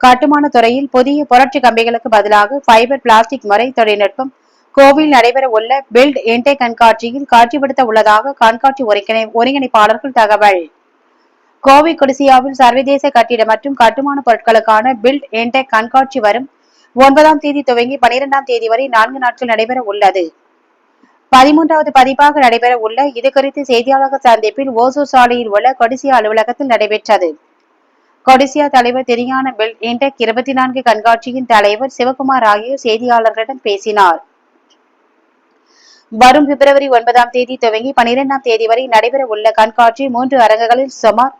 கட்டுமான துறையில் புதிய புரட்சி கம்பிகளுக்கு பதிலாக ஃபைபர் பிளாஸ்டிக் முறை தொழில்நுட்பம் கோவில் நடைபெற உள்ள பில்ட் என்டே கண்காட்சியில் காட்சிப்படுத்த உள்ளதாக கண்காட்சி ஒருங்கிணை ஒருங்கிணைப்பாளர்கள் தகவல். கோவை கொடிசியாவில் சர்வதேச கட்டிட மற்றும் கட்டுமான பொருட்களுக்கான பில்ட் என்டெக் கண்காட்சி வரும் ஒன்பதாம் தேதி துவங்கி பனிரெண்டாம் தேதி வரை நான்கு நாட்கள் நடைபெற உள்ளது. பதிமூன்றாவது பதிப்பாக நடைபெற உள்ள இது குறித்து செய்தியாளர்கள் சந்திப்பில் ஓசூர் சாலையில் உள்ள கொடிசியா அலுவலகத்தில் நடைபெற்றது. கொடிசியா தலைவர் தெரியான பில் இன்டெக் இருபத்தி நான்கு கண்காட்சியின் தலைவர் சிவகுமார் ஆகியோர் செய்தியாளர்களிடம் பேசினார். வரும் பிப்ரவரி ஒன்பதாம் தேதி துவங்கி பனிரெண்டாம் தேதி வரை நடைபெற உள்ள கண்காட்சி மூன்று அரங்குகளில் சுமார்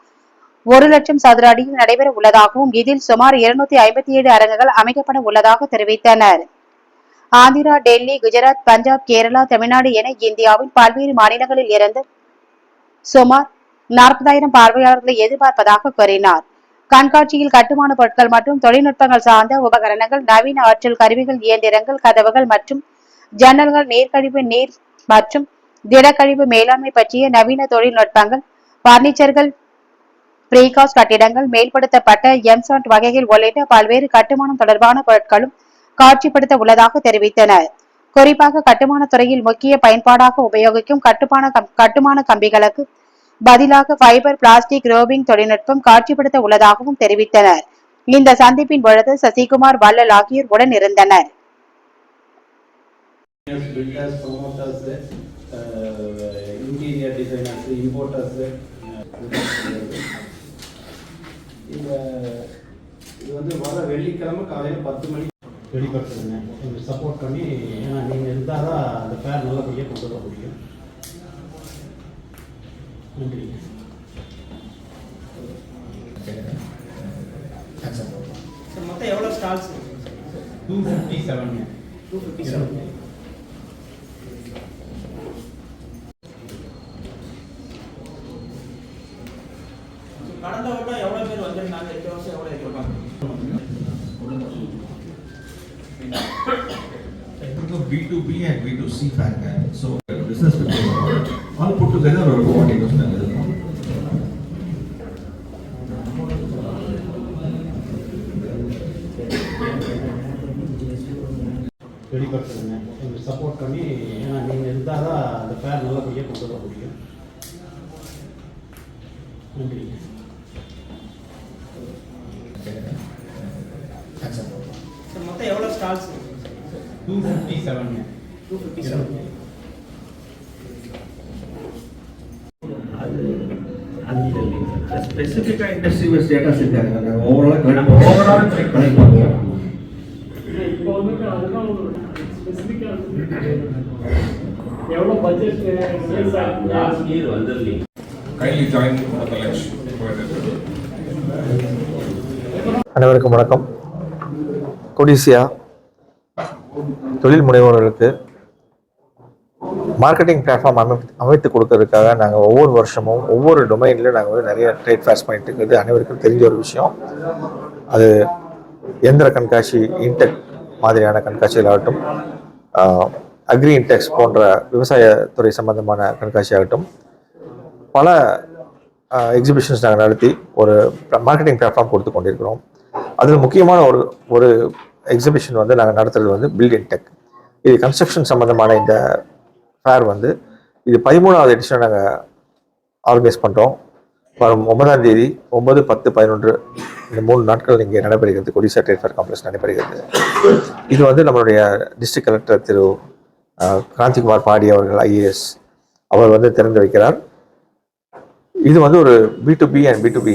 ஒரு லட்சம் சதுர அடியில் நடைபெற உள்ளதாகவும் இதில் சுமார் இருநூத்தி ஐம்பத்தி ஏழு அரங்குகள் அமைக்கப்பட உள்ளதாக தெரிவித்தனர். ஆந்திரா டெல்லி குஜராத் பஞ்சாப் கேரளா தமிழ்நாடு என இந்தியாவின் பல்வேறு மாநிலங்களில் இருந்து சுமார் நாற்பதாயிரம் பார்வையாளர்களை எதிர்பார்ப்பதாக கூறினார். கண்காட்சியில் கட்டுமான பொருட்கள் மற்றும் தொழில்நுட்பங்கள் சார்ந்த உபகரணங்கள் நவீன ஆற்றல் கருவிகள் இயந்திரங்கள் கதவுகள் மற்றும் ஜன்னல்கள் நேர்கழிவு நீர் மற்றும் திடக்கழிவு மேலாண்மை பற்றிய நவீன தொழில்நுட்பங்கள் பர்னிச்சர்கள் பிரீகாஸ்ட் கட்டிடங்கள் மேம்படுத்தப்பட்ட எம்சாண்ட் வகைகள் உள்ளிட்ட பல்வேறு கட்டுமானம் தொடர்பான பொருட்களும் காட்சிப்படுத்த உள்ளதாக தெரிவித்தனர் குறிப்பாக கட்டுமான துறையில் முக்கிய பயன்பாடாக உபயோகிக்கும் கட்டுமான கட்டுமான கம்பிகளுக்கு பதிலாக ஃபைபர் பிளாஸ்டிக் ரோபிங் தொழில்நுட்பம் காட்சிப்படுத்த உள்ளதாகவும் தெரிவித்தனர். இந்த சந்திப்பின் பொழுது சசிகுமார் வள்ளல் ஆகியோர் உடன் இருந்தனர். Builders, promoters, interior designers, importers. இந்த இது வந்து வர வெள்ளிக்கிழமை காலையில் பத்து மணி வெளிப்படுத்துங்க எங்களுக்கு சப்போர்ட் பண்ணி ஏன்னா நீங்கள் இருந்தால் தான் அந்த ஃபேர் நல்லபடியாக கொண்டு வர முடியும். நன்றி சார் மொத்தம் எவ்வளோ stalls two fifty seven two fifty seven கடந்த வருடம் எவ்வளோ பேர் வந்திருந்தாங்க? இந்த வருஷம் எவ்வளோ எதிர்பார்க்குறீங்க to B2B and B2C factor. So business will go on. Put together ஒரு forty percent இருக்கும். வெளிப்படுத்துங்க எங்களுக்கு சப்போர்ட் பண்ணி ஏன்னா நீங்கள் இருந்தால் தான் அந்த ஃபேர் நல்லபடியாக கொண்டு வர முடியும் நன்றி மொத்தம் எவ்வளோ stalls two fifty seven two fifty seven ஸ்பெசிஃபிக்காக இண்டஸ்ட்ரி வைஸ் டேட்டா செஞ்சாங்க நாங்கள் ஓவராலாக ஓவரால் செக் பண்ணி பார்க்குறோம் இப்போ வந்துட்டு அதுதான் ஒரு ஸ்பெசிஃபிக்காக எவ்வளோ budget for the lunch. for the- அனைவருக்கும் வணக்கம். கொடிசியா தொழில் முனைவோர்களுக்கு மார்க்கெட்டிங் பிளாட்ஃபார்ம் அமை அமைத்து கொடுக்கறதுக்காக நாங்கள் ஒவ்வொரு வருஷமும் ஒவ்வொரு டொமைன்லையும் நாங்கள் வந்து நிறைய ட்ரேட் ஃபேர்ஸ் பண்ணிட்டு இருக்கிறது அனைவருக்கும் தெரிஞ்ச ஒரு விஷயம். அது எந்திர கண்காட்சி இன்டெக் மாதிரியான கண்காட்சிகளாகட்டும் அக்ரி இன்டெக்ஸ் போன்ற விவசாயத்துறை சம்பந்தமான கண்காட்சியாகட்டும் பல எக்ஸிபிஷன்ஸ் நாங்கள் நடத்தி ஒரு மார்க்கெட்டிங் பிளாட்ஃபார்ம் கொடுத்து கொண்டிருக்கிறோம். அதில் முக்கியமான ஒரு ஒரு எக்ஸிபிஷன் வந்து நாங்கள் நடத்துறது வந்து பில்டிங் டெக் இது கன்ஸ்ட்ரக்ஷன் சம்மந்தமான இந்த ஃபேர் வந்து இது பதிமூணாவது எடிஷன் நாங்கள் ஆர்கனைஸ் பண்ணுறோம் வரும் ஒன்பதாம் தேதி ஒன்பது பத்து பதினொன்று இந்த மூணு நாட்கள் இங்கே நடைபெறுகிறது. ஒடிசா ட்ரேட் ஃபேர் காம்ப்ளெக்ஸ் நடைபெறுகிறது. இது வந்து நம்மளுடைய டிஸ்ட்ரிக்ட் கலெக்டர் திரு கிராந்திகுமார் பாடி அவர்கள் ஐஏஎஸ் அவர் வந்து திறந்து வைக்கிறார். இது வந்து ஒரு B to B and B to B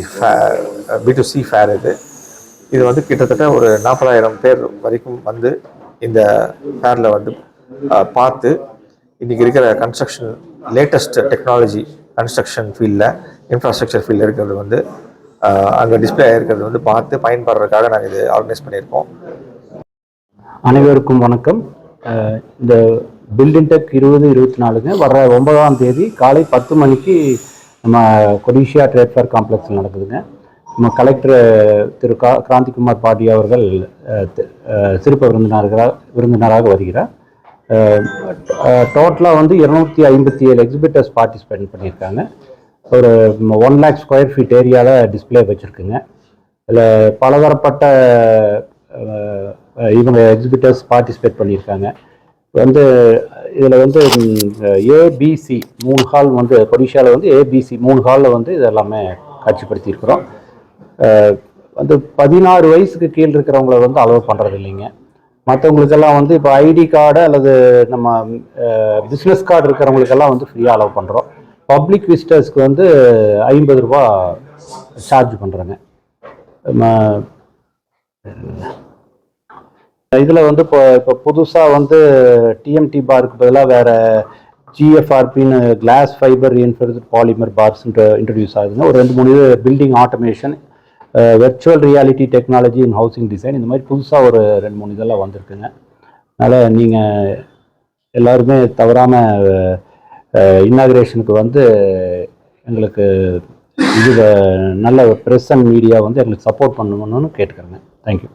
B to C fair இது. இது வந்து கிட்டத்தட்ட ஒரு நாற்பதாயிரம் பேர் வரைக்கும் வந்து இந்த ஃபேரில் வந்து பார்த்து இன்றைக்கி இருக்கிற கன்ஸ்ட்ரக்ஷன் லேட்டஸ்ட் டெக்னாலஜி கன்ஸ்ட்ரக்ஷன் ஃபீல்டில் இன்ஃப்ராஸ்ட்ரக்சர் ஃபீல்டில் இருக்கிறது வந்து அங்கே டிஸ்பிளே ஆகிருக்கிறது வந்து பார்த்து பயன்படுறதுக்காக நாங்கள் இது ஆர்கனைஸ் பண்ணியிருக்கோம். அனைவருக்கும் வணக்கம். இந்த பில்டிங் டெக் இருபது இருபத்தி நாலுங்க வர்ற ஒன்பதாம் தேதி காலை பத்து மணிக்கு நம்ம கொடிஷியா ட்ரேட் ஃபேர் காம்ப்ளெக்ஸில் நடக்குதுங்க. நம்ம கலெக்டர் திரு கா கிராந்திகுமார் பாட்டி அவர்கள் சிறப்பு விருந்தினர்களாக விருந்தினராக வருகிறார். டோட்டலாக வந்து இருநூத்தி ஐம்பத்தி ஏழு எக்ஸிபிட்டர்ஸ் பார்ட்டிசிபேட் பண்ணியிருக்காங்க. ஒரு ஒன் லேக் ஸ்கொயர் ஃபீட் ஏரியாவில் டிஸ்ப்ளே வச்சுருக்குங்க. இதில் பலதரப்பட்ட இவங்க எக்ஸிபிட்டர்ஸ் பார்ட்டிசிபேட் பண்ணியிருக்காங்க. வந்து இதில் வந்து ஏபிசி மூணு ஹால் வந்து கொடிஷாவில் வந்து ஏபிசி மூணு ஹாலில் வந்து இது எல்லாமே காட்சிப்படுத்தியிருக்கிறோம் வந்து பதினாறு வயசுக்கு கீழ் இருக்கிறவங்கள வந்து அலோவ் பண்ணுறது இல்லைங்க மற்றவங்களுக்கெல்லாம் வந்து இப்போ ஐடி கார்டு அல்லது நம்ம பிஸ்னஸ் கார்டு இருக்கிறவங்களுக்கெல்லாம் வந்து ஃப்ரீயாக அலோவ் பண்ணுறோம் பப்ளிக் விசிட்டர்ஸ்க்கு வந்து ஐம்பது ரூபா சார்ஜ் பண்ணுறாங்க இதில் வந்து இப்போ இப்போ புதுசாக வந்து டிஎம்டி பாருக்கு பதிலாக வேறு ஜிஎஃப்ஆர்பின்னு glass fibre reinforced polymer bars introduce ஆகுதுங்க. ஒரு ரெண்டு மூணு இது building automation virtual reality technology in housing design இந்த மாதிரி புதுசாக ஒரு ரெண்டு மூணு இதெல்லாம் வந்திருக்குங்க. அதனால் நீங்கள் எல்லாருமே தவறாமல் இன்னாகிரேஷனுக்கு வந்து எங்களுக்கு இது நல்ல ப்ரெஸ் அண்ட் மீடியா வந்து எங்களுக்கு சப்போர்ட் பண்ணணும்னு கேட்டுக்கிறேங்க. தேங்க்யூ